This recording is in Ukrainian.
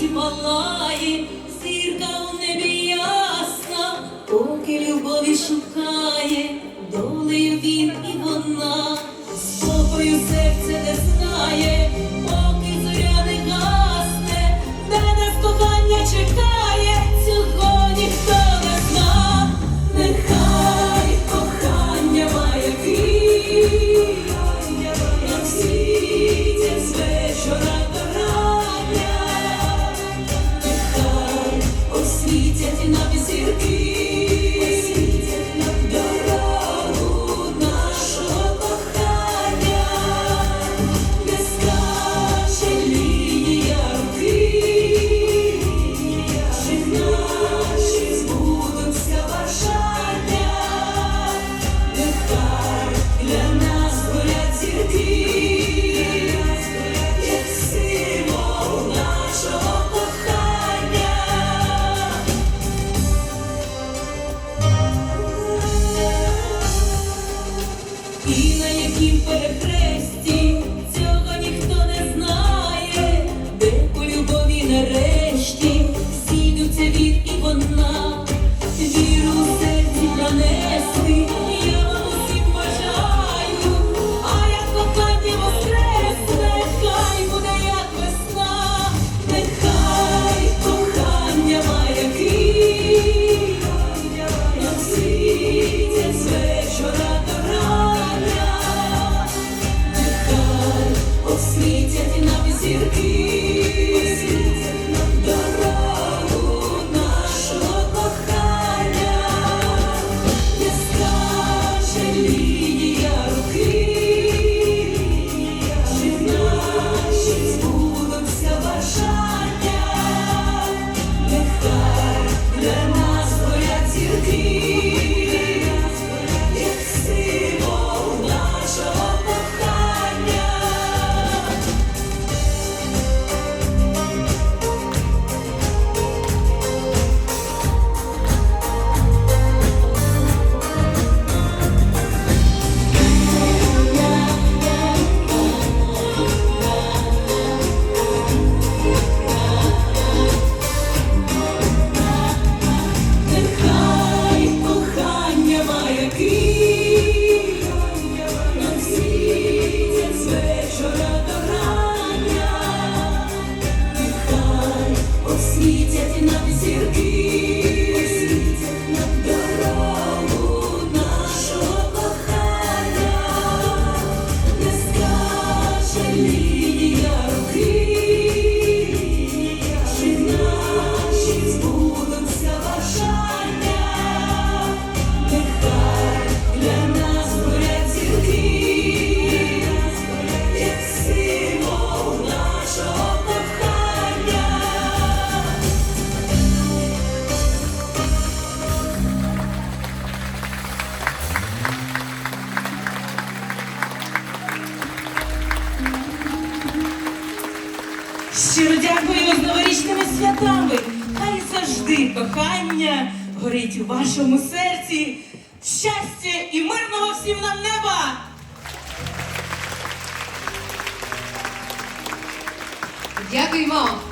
світі палає, зірка у небі ясна, поки любові шукає, долею він і вона, з собою серце не знає. великім перехресті. світять нам зірки. Щиро дякую з новорічними святами. Хай завжди кохання горить у вашому серці. Щастя і мирного всім нам неба! Дякуємо!